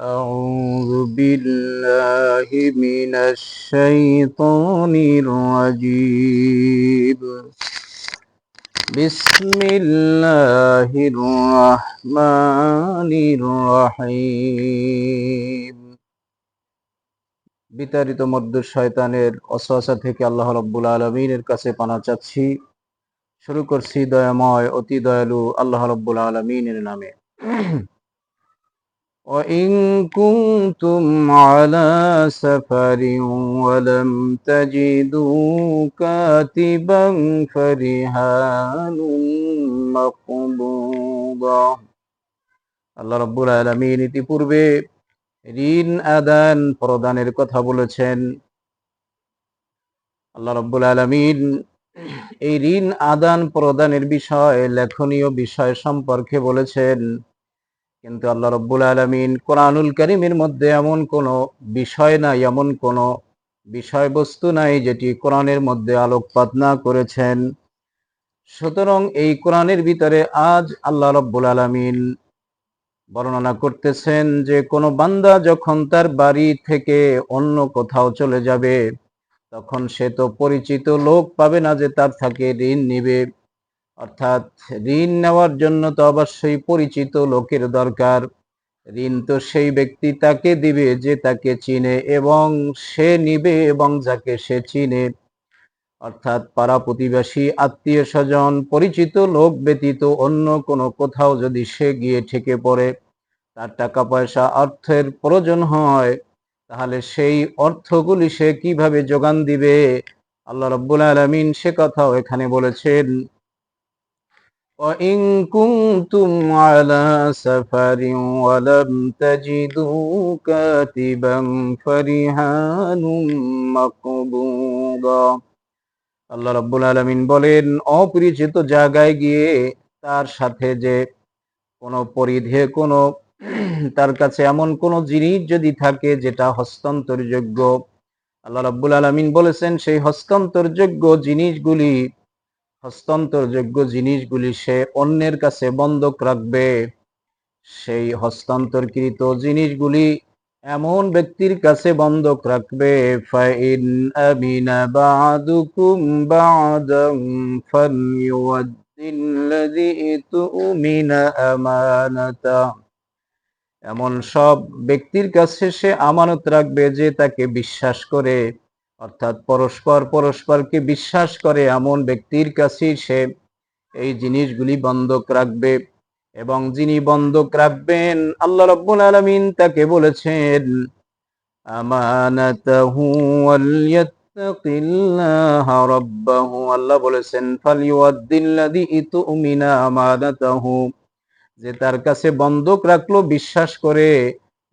أعوذ بالله من الشيطان الرجيم بسم الله الرحمن الرحيم বিতাড়িত মধ্য শয়তানের অসহসা থেকে আল্লাহ রব্বুল আলমিনের কাছে পানা চাচ্ছি শুরু করছি দয়াময় অতি দয়ালু আল্লাহ রব্বুল আলমিনের নামে وإن كنتم على سفر ولم تجدوا كاتبا فرهان مقبوضا আল্লাহ রব্বুল আলমিন ইতিপূর্বে ঋণ আদান প্রদানের কথা বলেছেন আল্লাহ রব্বুল আলমিন এই ঋণ আদান প্রদানের বিষয় লেখনীয় বিষয় সম্পর্কে বলেছেন কিন্তু আল্লাহ রব্বুল আলমিন কোরআনুল করিমের মধ্যে এমন কোনো বিষয় নাই, এমন কোনো বিষয়বস্তু নাই যেটি কোরআনের মধ্যে আলোকপাত না করেছেন। সুতরাং এই কোরআনের ভিতরে আজ আল্লাহ রব্বুল আলমিন বর্ণনা করতেছেন যে, কোনো বান্দা যখন তার বাড়ি থেকে অন্য কোথাও চলে যাবে, তখন সে তো পরিচিত লোক পাবে না যে তার থাকে ঋণ নিবে। অর্থাৎ ঋণ নেওয়ার জন্য তো অবশ্যই পরিচিত লোকের দরকার। ঋণ তো সেই ব্যক্তি তাকে দিবে যে তাকে চিনে এবং সে নিবে এবং যাকে সে চিনে। অর্থাৎ পাড়া প্রতিবেশী আত্মীয় স্বজন পরিচিত লোক ব্যতীত অন্য কোনো কোথাও যদি সে গিয়ে ঠেকে পড়ে, তার টাকা পয়সা অর্থের প্রয়োজন হয়, তাহলে সেই অর্থগুলি সে কীভাবে যোগান দিবে? আল্লাহ রব্বুল আলমিন সে কথাও এখানে বলেছেন وإن كنتم على سفر ولم تجدوا كاتبا فرهان مقبوضا আল্লাহ রব্বুল আলমিন বলেন অপরিচিত জায়গায় গিয়ে তার সাথে যে কোনো পরিধে কোনো তার কাছে এমন কোন জিনিস যদি থাকে যেটা হস্তান্তরযোগ্য আল্লাহ রব্বুল আলমিন বলেছেন সেই হস্তান্তরযোগ্য জিনিসগুলি হস্তান্তরযোগ্য জিনিসগুলি সে অন্যের কাছে বন্ধক রাখবে। সেই হস্তান্তরকৃত জিনিসগুলি এমন ব্যক্তির কাছে বন্ধক রাখবে এমন সব ব্যক্তির কাছে সে আমানত রাখবে যে তাকে বিশ্বাস করে। অর্থাৎ পরস্পর পরস্পরকে বিশ্বাস করে এমন ব্যক্তির কাছে সে এই জিনিসগুলি বন্ধক রাখবে। এবং যিনি বন্ধক রাখবেন, আল্লাহ রব্বুল আলমিন তাকে বলেছেন আল্লাহ বলেছেন যে তার কাছে বন্ধক রাখল, বিশ্বাস করে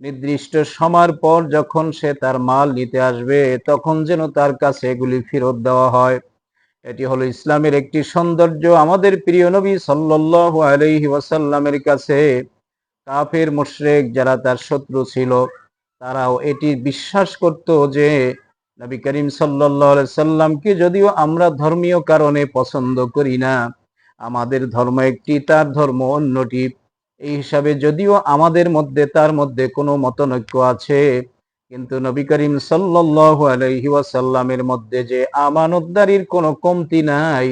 নির্দিষ্ট সময়ের পর যখন সে তার মাল নিতে আসবে, তখন যেন তার কাছে এগুলি ফেরত দেওয়া হয়। এটি হলো ইসলামের একটি সৌন্দর্য। আমাদের প্রিয় নবী সাল্লাল্লাহু আলাইহি ওয়াসাল্লামের কাছে কাফের মুশরিক যারা তার শত্রু ছিল, তারাও এটি বিশ্বাস করত যে নবী করিম আলাইহি সাল্লামকে যদিও আমরা ধর্মীয় কারণে পছন্দ করি না, আমাদের ধর্ম একটি, তার ধর্ম অন্যটি। এই হিসাবে যদিও আমাদের মধ্যে, তার মধ্যে কোনো মতনৈক্য আছে, কিন্তু নবী করিম ওয়াসাল্লামের মধ্যে যে আমানতদারির কোনো কমতি নাই,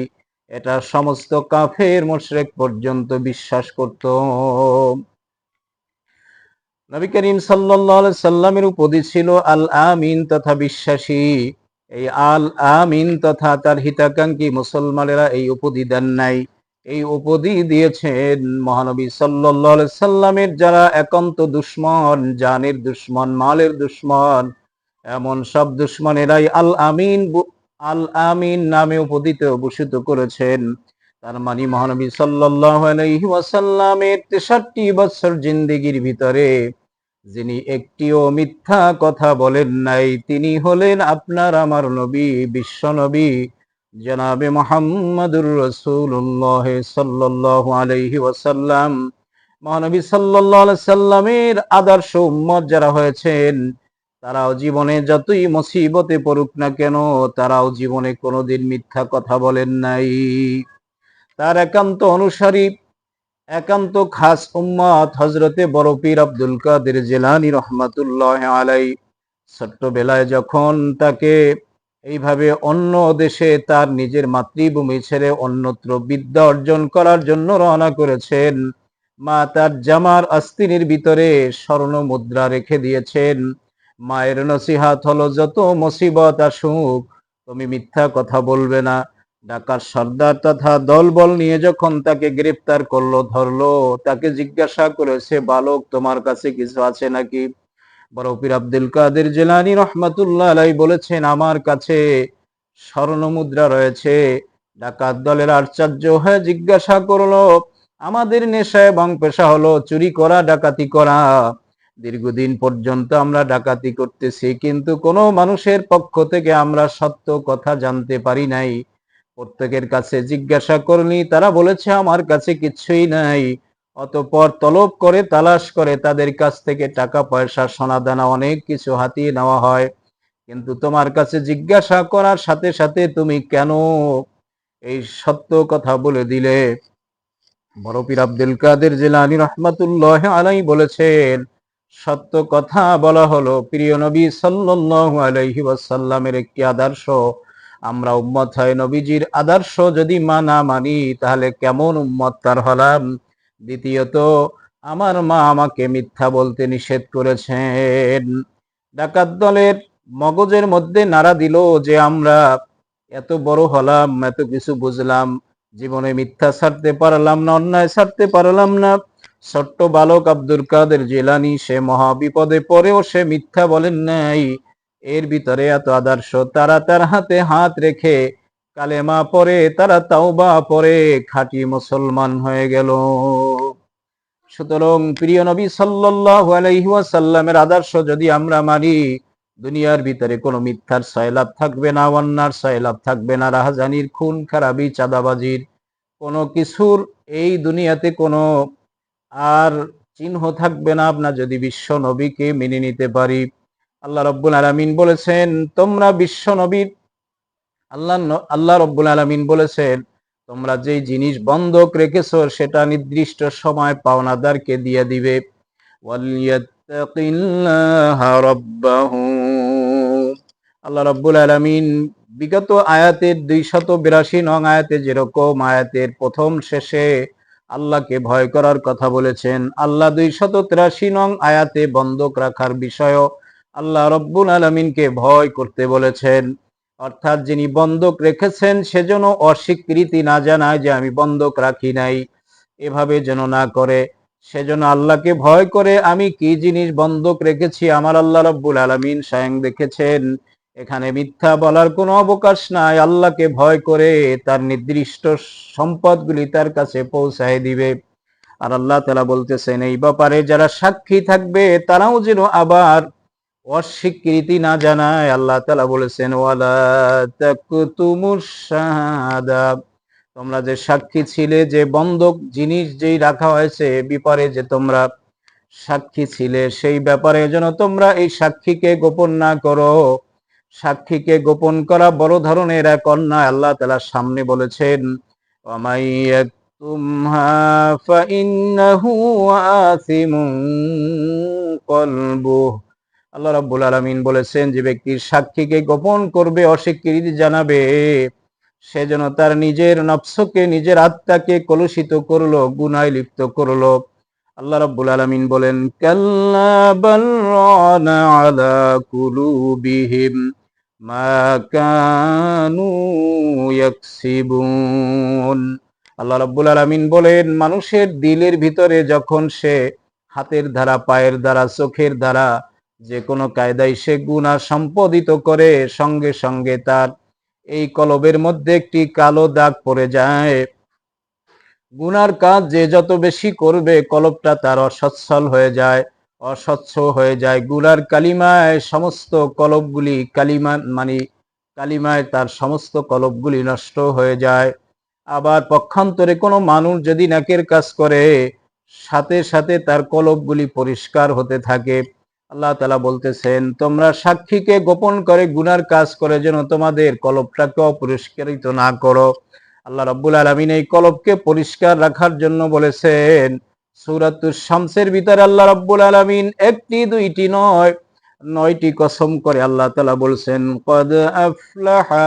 এটা সমস্ত কাফের মোশরেক পর্যন্ত বিশ্বাস করত। নবী করিম আলাইহি সাল্লামের উপাধি ছিল, আল আমিন তথা বিশ্বাসী। এই আল আমিন তথা তার হিতাকাঙ্ক্ষী মুসলমানেরা এই উপাধি দেন নাই। এই উপাধি দিয়েছেন মহানবী সাল্লাল্লাহু সাল্লামের যারা একান্ত দুশ্মন, জানের দুশ্মন, মালের দুশ্মন, এমন সব দুশ্মনেরাই আল আমিন আল আমিন নামে উপদিত, ভূষিত করেছেন। তার মানে মহানবী সাল্লাল্লাহু আলাইহি ওয়াসাল্লামের 63 বছর জিন্দেগির ভিতরে যিনি একটিও মিথ্যা কথা বলেন নাই, তিনি হলেন আপনার আমার নবী, বিশ্ব নবী। জনাবে মোহাম্মদুর রসুল্লাহ সাল্লাহ আলহি ওয়াসাল্লাম। মহানবী সাল্লাহ সাল্লামের আদর্শ উম্মত যারা হয়েছেন, তারাও জীবনে যতই মুসিবতে পড়ুক না কেন, তারাও জীবনে কোনোদিন মিথ্যা কথা বলেন নাই। তার একান্ত অনুসারী, একান্ত খাস উম্মত হজরতে বড় পীর আব্দুল কাদের জেলানি রহমাতুল্লাহ আলাই ছোট্টবেলায় যখন তাকে এইভাবে অন্য দেশে তার নিজের মাতৃভূমি ছেড়ে অন্যত্র বিদ্যা অর্জন করার জন্য রওনা করেছেন। মা তার জামার আস্তিনের ভিতরে স্বর্ণ মুদ্রা রেখে দিয়েছেন। মায়ের নসিহাত হলো, যত মুসিবত আসুক, তুমি মিথ্যা কথা বলবে না। ঢাকার সর্দার তথা দলবল নিয়ে যখন তাকে গ্রেফতার করল, ধরলো, তাকে জিজ্ঞাসা করেছে, বালক, তোমার কাছে কিছু আছে নাকি? বড় পীর আব্দুল কাদের জেলানি রহমাতুল্লাহ আলাই বলেছেন, আমার কাছে স্বর্ণ মুদ্রা রয়েছে। ডাকাত দলের আচার্য হয়ে জিজ্ঞাসা করল, আমাদের নেশা এবং পেশা হলো চুরি করা, ডাকাতি করা। দীর্ঘদিন পর্যন্ত আমরা ডাকাতি করতেছি, কিন্তু কোনো মানুষের পক্ষ থেকে আমরা সত্য কথা জানতে পারি নাই। প্রত্যেকের কাছে জিজ্ঞাসা করলি, তারা বলেছে, আমার কাছে কিছুই নাই। অতপর তলব করে, তালাশ করে তাদের কাছ থেকে টাকা, পয়সা সোনা দানা অনেক কিছু হাতিয়ে নেওয়া হয়। কিন্তু তোমার কাছে জিজ্ঞাসা করার সাথে সাথে তুমি কেন এই সত্য কথা বলে দিলে? বড় পীর আব্দুল কাদের জেলানি রহমাতুল্লাহ আলাই বলেছেন, সত্য কথা বলা হলো প্রিয় নবী সাল্লাল্লাহু আলাইহি ওয়াসাল্লামের একটি আদর্শ। আমরা উম্মত হয় নবীজির আদর্শ যদি মানা মানি, তাহলে কেমন উম্মত তার হলাম? দ্বিতীয়ত, আমার মা আমাকে মিথ্যা বলতে নিষেধ করেছেন। ডাকাত দলের মগজের মধ্যে নাড়া দিল যে আমরা এত বড় হলাম, এত কিছু বুঝলাম, জীবনে মিথ্যা ছাড়তে পারলাম না, অন্যায় ছাড়তে পারলাম না। ছোট্ট বালক আব্দুল কাদের জেলানি, সে মহা বিপদে পড়েও সে মিথ্যা বলেন নাই। এর ভিতরে এত আদর্শ, তারা তার হাতে হাত রেখে কালেমা পরে তারা তাওবা পরে খাঁটি মুসলমান হয়ে গেল। সুতরাং প্রিয় নবী সাল্লাল্লাহু আদর্শ যদি আমরা মানি, দুনিয়ার ভিতরে কোনো মিথ্যার সয়লাভ থাকবে না, অন্যার সয়লাভ থাকবে না, রাহাজানির খুন খারাপি চাঁদাবাজির কোনো কিছুর এই দুনিয়াতে কোনো আর চিহ্ন থাকবে না। আপনার যদি বিশ্ব নবীকে মেনে নিতে পারি। আল্লাহ রব্বুল আলামিন বলেছেন, তোমরা বিশ্ব নবীর আল্লাহ আল্লাহ রব্বুল আলামিন বলেছেন, তোমরা যেই জিনিস বন্ধক রেখেছো, সেটা নির্দিষ্ট সময় পাওনাদারকে দিয়ে দিবে। আল্লাহ রব্বুল আলামিন বিগত আয়াতের দুইশত বিরাশি নং আয়াতে যেরকম আয়াতের প্রথম শেষে আল্লাহকে ভয় করার কথা বলেছেন, আল্লাহ দুইশত তিরাশি নং আয়াতে বন্ধক রাখার বিষয় আল্লাহ রব্বুল আলমিনকে ভয় করতে বলেছেন। অর্থাৎ যিনি বন্ধক রেখেছেন সেজন্য অস্বীকৃতি না জানায় যে আমি বন্ধক রাখি নাই। এভাবে যেন না করে, সেজন্য আল্লাহকে ভয় করে আমি কি জিনিস বন্ধক রেখেছি আমার আল্লাহ রব্বুল আলমিন স্বয়ং দেখেছেন। এখানে মিথ্যা বলার কোনো অবকাশ নাই, আল্লাহকে ভয় করে তার নির্দিষ্ট সম্পদগুলি তার কাছে পৌঁছায় দিবে। আর আল্লাহ তালা বলতেছেন, এই ব্যাপারে যারা সাক্ষী থাকবে তারাও যেন আবার অস্বীকৃতি না জানায় আল্লাহ তালা বলেছেন, ওয়ালা তাকুতুমুস তোমরা যে সাক্ষী ছিলে, যে বন্ধক জিনিস যেই রাখা হয়েছে বিপারে যে তোমরা সাক্ষী ছিলে, সেই ব্যাপারে যেন তোমরা এই সাক্ষীকে গোপন না করো। সাক্ষীকে গোপন করা বড় ধরনের এক অন্যায়, আল্লাহ তালা সামনে বলেছেন তুমহা আল্লাহ রাব্বুল আলামিন বলেছেন, যে ব্যক্তির সাক্ষীকে গোপন করবে, অস্বীকৃতি জানাবে। সে যেন তার নিজের নফসকে, নিজের আত্মাকে কলুষিত করল, গুনায় লিপ্ত করল। আল্লাহ রাব্বুল আলামিন বলেন, কাল্লা বাল্লানা আলা কুলুবিহিম মা কানু ইয়াকসিবুন। আল্লাহ রাব্বুল আলামিন বলেন, মানুষের দিলের ভিতরে যখন সে হাতের দ্বারা, পায়ের দ্বারা, চোখের দ্বারা যে কোনো কায়দায় সে গুণা সম্পাদিত করে, সঙ্গে সঙ্গে তার এই কলবের মধ্যে একটি কালো দাগ পড়ে যায়। গুনার কাজ যে যত বেশি করবে, কলবটা তার অসচ্ছল হয়ে যায়, অস্বচ্ছ হয়ে যায়। গুনার কালিমায় সমস্ত কলবগুলি কালিমা মানে কালিমায় তার সমস্ত কলবগুলি নষ্ট হয়ে যায়। আবার পক্ষান্তরে কোনো মানুষ যদি নাকের কাজ করে, সাথে সাথে তার কলবগুলি পরিষ্কার হতে থাকে। আল্লাহ তালা বলতেছেন, তোমরা সাক্ষীকে গোপন করে গুনার কাজ করে যেন তোমাদের কলবটাকে অপরিষ্কারিত না করো। আল্লাহ রাব্বুল আলামিন এই কলবকে পরিষ্কার রাখার জন্য বলেছেন সূরাতুস শামসের ভিতরে আল্লাহ রাব্বুল আলামিন একটি, দুইটি, নয়, নয়টি কসম করে আল্লাহ তালা বলছেন, কদ আফলাহা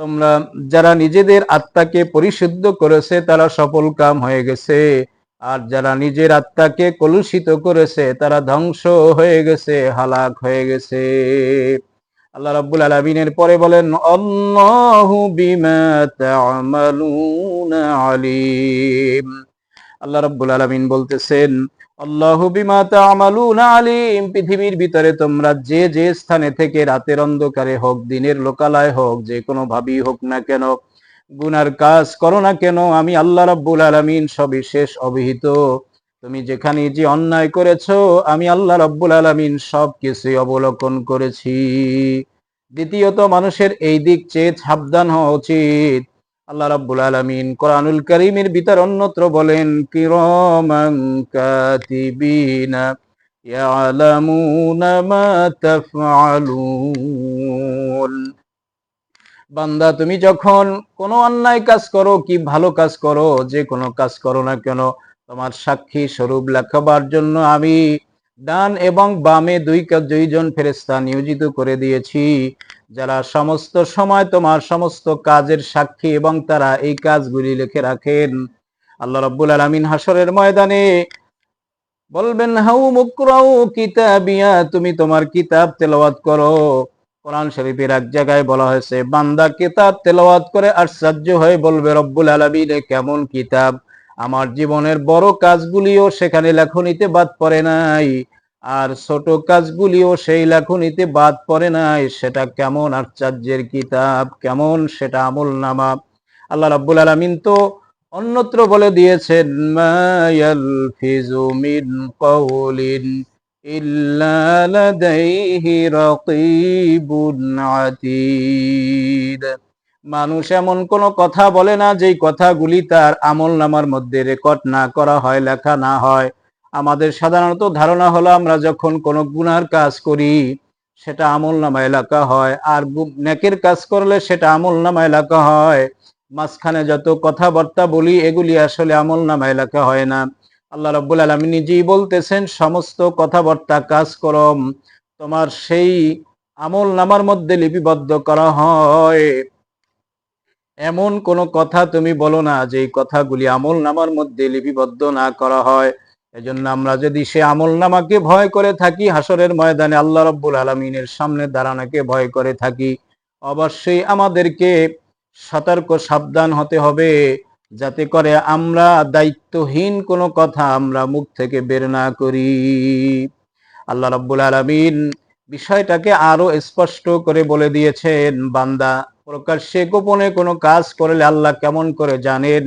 তোমরা যারা নিজেদের আত্মাকে পরিশুদ্ধ করেছে, তারা সফল কাম হয়ে গেছে। আর যারা নিজের আত্মাকে কলুষিত করেছে, তারা ধ্বংস হয়ে গেছে, হালাক হয়ে গেছে। আল্লাহ রাব্বুল আলামিনের পরে বলেন, আল্লাহু বিমা তা'মালুনা আলিম। আল্লাহ রাব্বুল আলামিন বলতেছেন আলিম, পৃথিবীর ভিতরে তোমরা যে যে স্থানে থেকে রাতের অন্ধকারে হোক, দিনের লোকালয় হোক, যে কোনো ভাবেই হোক না কেন, গুনার কাজ করো না কেন, আমি আল্লাহ রাব্বুল আলামিন সবিশেষ অভিহিত। তুমি যেখানে যে অন্যায় করেছ, আমি আল্লাহ রাব্বুল আলামিন সব কিছুই অবলোকন করেছি। দ্বিতীয়ত, মানুষের এই দিক চেয়ে সাবধান হওয়া উচিত। আল্লাহ রাব্বুল আলামিন কোরআনুল কারীমের ভিতর অন্যত্র বলেন, কিরামান কাতিবিনা ইয়ালামুনা মা তাফআলুন। বান্দা, তুমি যখন কোনো অন্যায় কাজ করো, কি ভালো কাজ করো, যে কোনো কাজ করো না কেন, তোমার সাক্ষী স্বরূপ লেখাবার জন্য আমি ডান এবং বামে দুই কা- দুইজন ফেরেস্তা নিয়োজিত করে দিয়েছি। যারা সমস্ত সময় তোমার সমস্ত কাজের সাক্ষী এবং তারা এই কাজগুলি লিখে রাখেন। আল্লাহ রাব্বুল আলামিন হাসরের ময়দানে বলবেন, হাউ মুকরাউ কিতাবিয়া, তুমি তোমার কিতাব তেলাওয়াত করো। কোরআন শরীফের এক জায়গায় বলা হয়েছে, বান্দা কিতাব তেলাওয়াত করে আশ্চর্য হয়ে বলবে, রব্বুল আলামিন কেমন কিতাব? আমার জীবনের বড় কাজগুলিও সেখানে লেখনিতে বাদ পড়ে নাই। আর ছোট কাজগুলিও সেই লেখনীতে বাদ পড়ে নাই। সেটা কেমন আশ্চর্যের কিতাব, কেমন সেটা আমল নামা আল্লাহ রাব্বুল আলামিন তো অন্যত্র বলে দিয়েছেন মিন মানুষ এমন কোন কথা বলে না, যেই কথাগুলি তার আমল নামার মধ্যে রেকর্ড না করা হয়, লেখা না হয়। আমাদের সাধারণত ধারণা হলো আমরা যখন কোনো গুনার কাজ করি, সেটা আমল নামা এলাকা হয়, আর নেকের কাজ করলে সেটা আমল নামা এলাকা হয়। মাঝখানে যত কথাবার্তা বলি, এগুলি আসলে আমল নামা এলাকা হয় না। আল্লাহ রাব্বুল আলামিন নিজেই বলতেছেন, সমস্ত কথাবার্তা কাজকর্ম তোমার সেই আমল নামার মধ্যে লিপিবদ্ধ করা হয়। এমন কোন কথা তুমি বলো না যে কথাগুলি আমল নামার মধ্যে লিপিবদ্ধ না করা হয়। এজন্য আমরা যদি সে আমল নামাকে ভয় করে থাকি হাসরের ময়দানে আল্লাহ রাব্বুল আলামিনের সামনে দাঁড়ানোকে ভয় করে থাকি, অবশ্যই আমাদেরকে সতর্ক, সাবধান হতে হবে, যাতে করে আমরা দায়িত্বহীন কোনো কথা আমরা মুখ থেকে বের না করি। আল্লাহ রাব্বুল আলামিন বিষয়টাকে আরও স্পষ্ট করে বলে দিয়েছেন, বান্দা, প্রকাশ্যে গোপনে কোনো কাজ করলে আল্লাহ কেমন করে জানেন?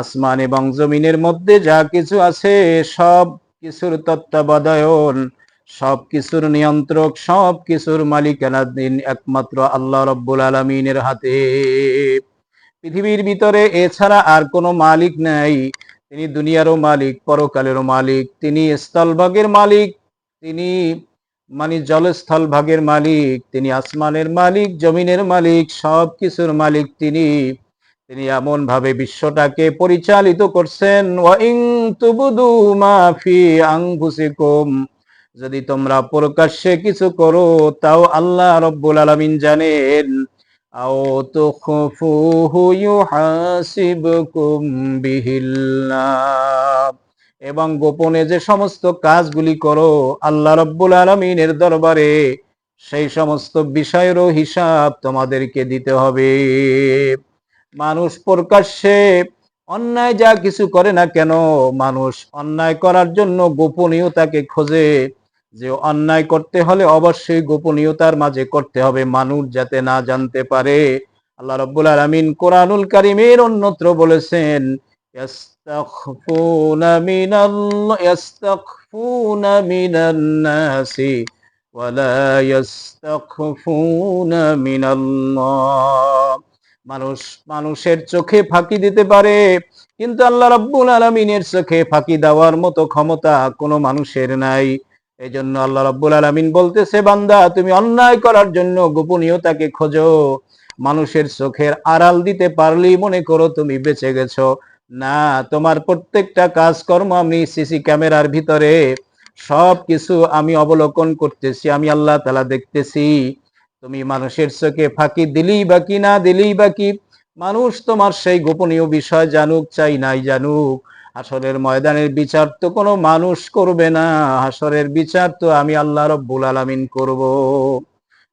আসমান এবং জমিনের মধ্যে যা কিছু আছে, সব কিছুর তত্ত্বাবধায়ন, সব কিছুর নিয়ন্ত্রক, সব কিছুর মালিকানাধীন একমাত্র আল্লাহ রব্বুল আলমিনের হাতে। পৃথিবীর ভিতরে এছাড়া আর কোনো মালিক নাই। তিনি দুনিয়ারও মালিক, পরকালেরও মালিক, তিনি স্থলভাগের মালিক, তিনি মানে জলস্থল ভাগের মালিক, তিনি আসমানের মালিক, জমিনের মালিক, সব কিছুর মালিক তিনি। তিনি এমন ভাবে বিশ্বটাকে পরিচালিত করছেন যদি তোমরা প্রকাশ্যে কিছু করো, তাও আল্লাহ রব্বুল আলামিন জানেন এবং গোপনে যে সমস্ত কাজগুলি করো, আল্লাহ রব্বুল আলামিনের দরবারে সেই সমস্ত বিষয়েরও হিসাব তোমাদেরকে দিতে হবে। মানুষ প্রকাশ্যে অন্যায় যা কিছু করে না কেন, মানুষ অন্যায় করার জন্য গোপনীয়তাকে খোঁজে। যে অন্যায় করতে হলে অবশ্যই গোপনীয়তার মাঝে করতে হবে, মানুষ যাতে না জানতে পারে। আল্লাহ রব্বুল আলামিন কোরআনুল কারিমের অন্যত্র বলেছেন মিনাল্লাহ ইয়াস্তাখফুনা মিনান মানুষ, মানুষের চোখে ফাঁকি দিতে পারে, কিন্তু আল্লাহ রাব্বুল আলামিনের চোখে ফাঁকি দেওয়ার মতো ক্ষমতা কোনো মানুষের নাই। এই জন্য আল্লাহ রাব্বুল আলামিন বলতেছে, বান্দা, তুমি অন্যায় করার জন্য গোপনীয়তাকে খোঁজো। মানুষের চোখের আড়াল দিতে পারলেই মনে করো তুমি বেঁচে গেছো। না, তোমার প্রত্যেকটা কাজকর্ম আমি সিসি ক্যামেরার ভিতরে সব কিছু আমি অবলোকন করতেছি, আমি আল্লাহ তালা দেখতেছি। তুমি মানুষের চোখে ফাঁকি দিলেই বা কি, না দিলেই বা কি? মানুষ তোমার সেই গোপনীয় বিষয় জানুক, চাই নাই জানুক। হাসরের ময়দানের বিচার তো কোনো মানুষ করবে না। হাসরের বিচার তো আমি আল্লাহ রব্বুল আলামিন করব।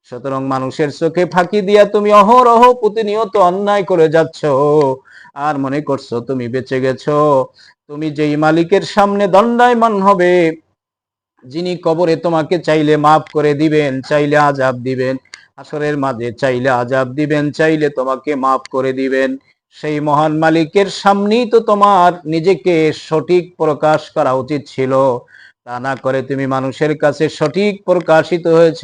সুতরাং মানুষের চোখে ফাঁকি দিয়া তুমি অহরহ প্রতিনিয়ত অন্যায় করে যাচ্ছ। আর মনে করছ তুমি বেঁচে গেছো? তুমি যেই মালিকের সামনে দণ্ডায়মান হবে, যিনি কবরে তোমাকে চাইলে মাফ করে দিবেন, চাইলে আজাব দিবেন। আসরের মাঝে চাইলে আজাব দিবেন চাইলে তোমাকে মাফ করে দিবেন সেই মহান মালিকের সামনেই তো তোমার নিজেকে সঠিক প্রকাশ করা উচিত ছিল তা না করে তুমি মানুষের কাছে সঠিক প্রকাশিত হয়েছ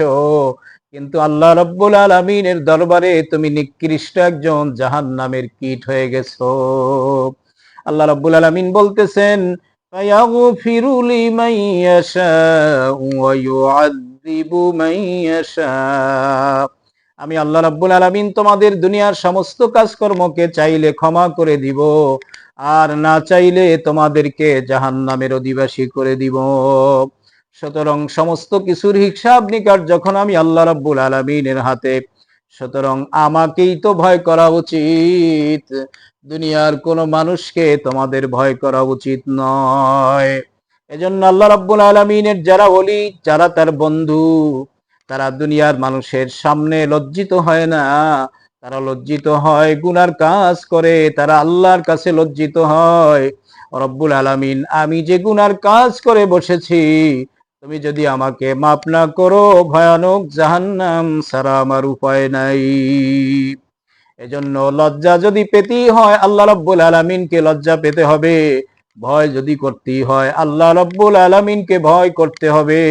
কিন্তু আল্লাহ রব্বুল আলমিনের দরবারে তুমি নিকৃষ্ট একজন জাহান নামের কীট হয়ে গেছো আল্লাহ রব্বুল আলমিন বলতেছেন فيغفر لمن يشاء ويعذب من يشاء আমি আল্লাহ রাব্বুল আলামিন তোমাদের দুনিয়ার সমস্ত কাজকর্মকে চাইলে ক্ষমা করে দিব, আর না চাইলে তোমাদেরকে জাহান্নামের অধিবাসী করে দিব। সুতরাং সমস্ত কিছুর হিসাব নিকাশ যখন আমি আল্লাহ রাব্বুল আলামিনের হাতে, সুতরাং আমাকেই তো ভয় করা উচিত। দুনিয়ার কোনো মানুষকে তোমাদের ভয় করা উচিত নয়। এজন্য আল্লাহ রাব্বুল আলামিনের যারা বলি যারা তার বন্ধু, তারা দুনিয়ার মানুষের সামনে লজ্জিত হয় না। তারা লজ্জিত হয়, গুনার কাজ করে, তারা আল্লাহর কাছে লজ্জিত হয়। রব্বুল আলামিন, আমি যে গুনার কাজ করে বসেছি, তুমি যদি আমাকে মাপ না করো, ভয়ানক জাহান্নাম সারা আমার উপায় নাই। এজন্য লজ্জা যদি পেতেই হয়, আল্লাহ রব্বুল আলমিনকে লজ্জা পেতে হবে। ভয় যদি করতেই হয়, আল্লাহ রব্বুল আলমিনকে ভয় করতে হবে।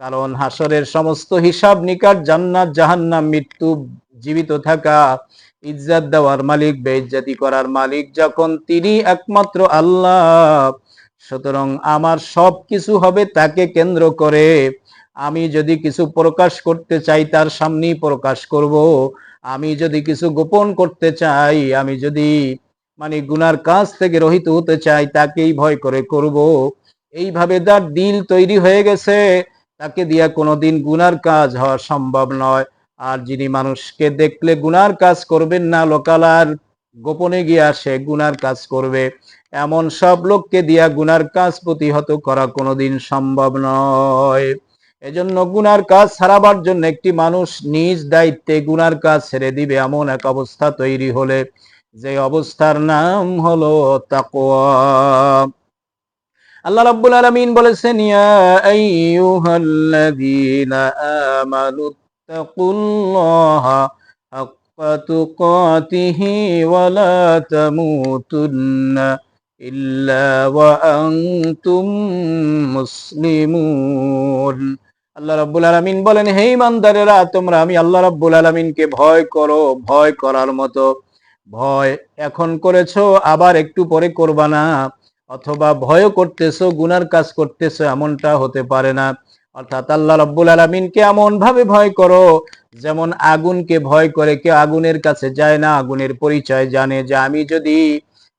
কারণ হাসরের সমস্ত হিসাব নিকার জান্নাত, জাহান্নাম, মৃত্যু, জীবিত থাকা, ইজ্জাত দেওয়ার মালিক, বেইজ্জাতি করার মালিক যখন তিনি একমাত্র আল্লাহ। সুতরাং আমার সব কিছু হবে তাকে কেন্দ্র করে। আমি যদি কিছু প্রকাশ করতে চাই, তার সামনেই প্রকাশ করব। আমি যদি কিছু গোপন করতে চাই, আমি যদি মানে গুনার কাজ থেকে রহিত হতে চাই, তাকেই ভয় করে করব। এইভাবে তার দিল তৈরি হয়ে গেছে, তাকে দিয়া কোনোদিন গুনার কাজ হওয়া সম্ভব নয়। আর যিনি মানুষকে দেখলে গুনার কাজ করবেন না, লোকালার গোপনে গিয়া সে গুনার কাজ করবে। এমন সব লোককে দিয়া গুনার কাজ প্রতিহত করা কোনোদিন সম্ভব নয়। এজন্য গুনার কাজ ছাড়াবার জন্য একটি মানুষ নিজ দায়িত্বে গুনার কাজ ছেড়ে দিবে, এমন এক অবস্থা তৈরি হলে। যে অবস্থার নাম হলো তাকওয়া। আল্লাহ রাব্বুল আলামিন বলেছেন, ইয়া আইয়ুহাল্লাযীনা আমানু তাকুল্লাহা হাক্কা তুকাতিহি ওয়া লা তামুতুন্না ইল্লা ওয়া আনতুম মুসলিমুন। আল্লাহ রাব্বুল আলামিন বলেন, হে ইমানদারেরা, তোমরা আমি আল্লাহ রাব্বুল আলামিনকে ভয় করো, ভয় করার মতো ভয়। এখন করেছ, আবার একটু পরে করবা না। অথবা ভয় করতেছো, গুনার কাজ করতেছো, এমনটা হতে পারে না। অর্থাৎ আল্লাহ রাব্বুল আলামিনকে এমন ভাবে ভয় করো, যেমন আগুনকে ভয় করে কেউ আগুনের কাছে যায় না, আগুনের পরিচয় জানে যে আমি যদি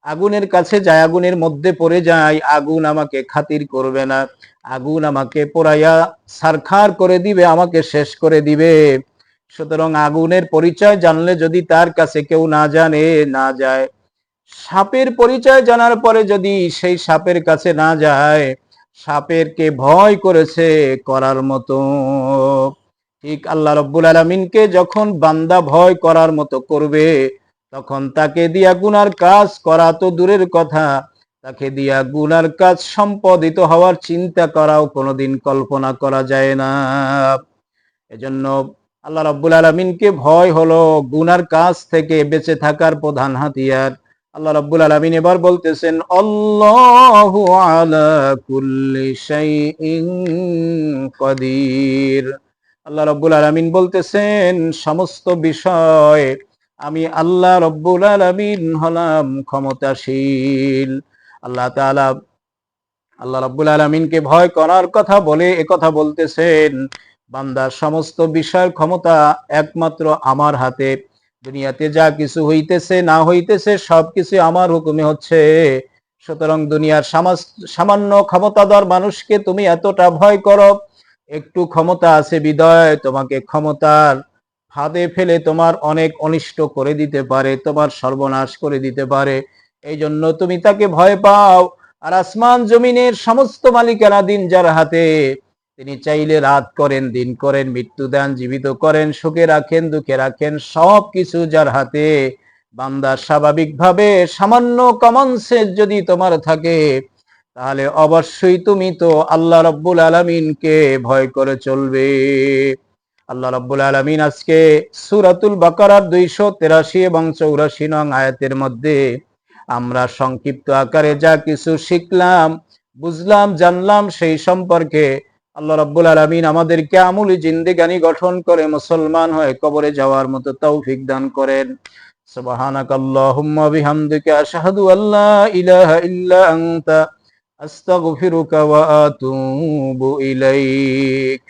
আগুনের কাছে যাই, আগুনের মধ্যে পড়ে যাই, আগুন আমাকে খাতির করবে না। আগুন আমাকে পোড়াইয়া সারখার করে দিবে, আমাকে শেষ করে দিবে। সুতরাং আগুনের পরিচয় জানলে যদি তার কাছে কেউ না জানে, না যায়। সাপের পরিচয় জানার পরে যদি সেই সাপের কাছে না যায় সাপের কে ভয় করেছে করার মতো। ঠিক আল্লাহ রব্বুল আলমিনকে যখন বান্দা ভয় করার মতো করবে, তখন তাকে দিয়া গুনার কাজ করা তো দূরের কথা। তাকে দিয়া গুনার কাজ সম্পাদিত হওয়ার চিন্তা করাও কোনোদিন কল্পনা করা যায় না। এজন্য আল্লাহ রাব্বুল আলমিনকে ভয় হলো, গুনার কাজ থেকে বেঁচে থাকার প্রধান হাতিয়ার। আল্লাহ রাব্বুল আলমিন এবার বলতেছেন, আল্লাহু আলা কুল্লি শাইইন কদির। আল্লাহ রাব্বুল আলমিন বলতেছেন, সমস্ত বিষয় আমি আল্লাহ রব্বুল আলমিন হলাম ক্ষমতাশীল। আল্লাহ তাআলা, আল্লাহ রাব্বুল আলমিনকে ভয় করার কথা বলে কথা বলতেছেন বান্দার সমস্ত বিষয়ের ক্ষমতা একমাত্র আমার হাতে। দুনিয়াতে যা কিছু হইতেছে, না হইতেছে সবকিছু আমার হুকুমে হচ্ছে। সুতরাং দুনিয়ার সামান্য ক্ষমতাধর মানুষকে তুমি এতটা ভয় করো, একটু ক্ষমতা আছে বিদয়, তোমাকে ক্ষমতার ফাঁদে ফেলে তোমার অনেক অনিষ্ট করে দিতে পারে, তোমার সর্বনাশ করে দিতে পারে। এই জন্য তুমি তাকে ভয় পাও। আর আসমান জমিনের সমস্ত মালিকানা দিন যার হাতে তিনি চাইলে রাত করেন, দিন করেন, মৃত্যু দেন, জীবিত করেন, সুখে রাখেন, দুঃখে রাখেন, সব কিছু যার হাতে। বান্দা স্বাভাবিকভাবে সামান্য কমন সেন্স যদি তোমার থাকে, তাহলে অবশ্যই তুমি তো আল্লাহ রব্বুল আলমিনকে ভয় করে চলবে। আল্লাহ রব্বুল আলমিন আজকে সুরাতুল বাকারার দুইশো তেরাশি এবং চৌরাশি নং আয়াতের মধ্যে আমরা সংক্ষিপ্ত আকারে যা কিছু শিখলাম, বুঝলাম, জানলাম সেই সম্পর্কে আল্লাহ রাব্বুল আলামিন আমাদেরকে আমুলি জিন্দেগানি গঠন করে মুসলমান হয়ে কবরে যাওয়ার মতো তৌফিক দান করেন। সুবহানাকাল্লাহুম্মা বিহামদিকা আশহাদু আল্লা ইলাহা ইল্লা আনতা, আস্তাগফিরুকা ওয়া আতুবু ইলাইক।